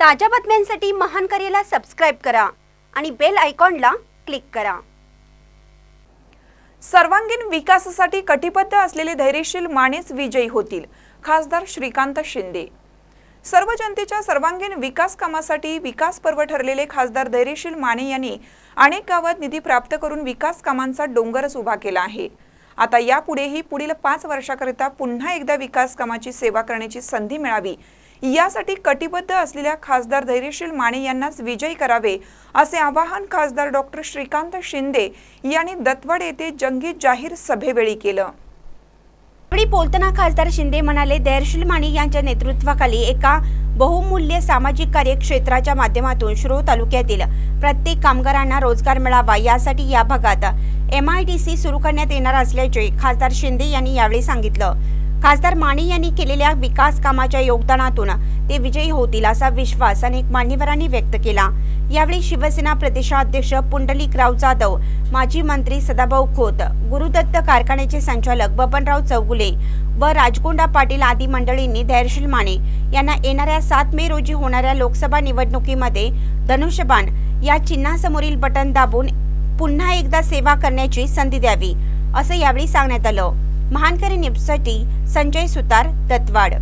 ताज्या बातम्यांसाठी महान करेला सबस्क्राईब करा आणि बेल आयकॉनला क्लिक करा. सर्वांगीण विकासासाठी कटिबद्ध असलेले धैर्यशील मानेच विजयी होतील खासदार श्रीकांत शिंदे. सर्व जनतेच्या सर्वांगीण विकास कामासाठी विकास पर्व ठरलेले खासदार धैर्यशील माने यांनी अनेक गावात निधी प्राप्त करून विकास कामांचा डोंगरच उभा केला आहे. आता यापुढेही पुढील पाच वर्षाकरिता पुन्हा एकदा विकास कामाची सेवा करण्याची संधी मिळावी यासाठी कटिबद्ध असलेल्या खासदार धैर्यशील माने यांनाच विजयी करावे असे आवाहन खासदार डॉक्टर श्रीकांत शिंदे यांनी दत्तवड येथे जंगी जाहीर सभेवेळी केलं. यावेळी बोलताना खासदार शिंदे म्हणाले दयाशील माने यांच्या नेतृत्वाखाली एका बहुमूल्य सामाजिक कार्यक्षेत्राच्या माध्यमातून श्रो तालुक्यातील प्रत्येक कामगारांना रोजगार मिळावा यासाठी या भागात एम आय डी सी सुरू करण्यात येणार असल्याचे खासदार शिंदे यांनी यावेळी सांगितलं. खासदार माने यांनी केलेल्या विकास कामाच्या योगदानातून ते विजयी होतील असा विश्वास अनेक मान्यवरांनी व्यक्त केला. यावेळी शिवसेना प्रदेशाध्यक्ष पुंडलिकराव जाधव माजी मंत्री सदाभाऊ खोत गुरुदत्त कारखान्याचे संचालक बबनराव चौगुले व राजगोंडा पाटील आदी मंडळींनी धैर्यशील माने यांना येणाऱ्या सात मे रोजी होणाऱ्या लोकसभा निवडणुकीमध्ये धनुष्यबाण या चिन्हासमोरील बटन दाबून पुन्हा एकदा सेवा करण्याची संधी द्यावी असं यावेळी सांगण्यात आलं. महानकरी न्यूजसाठी संजय सुतार दत्तवाड.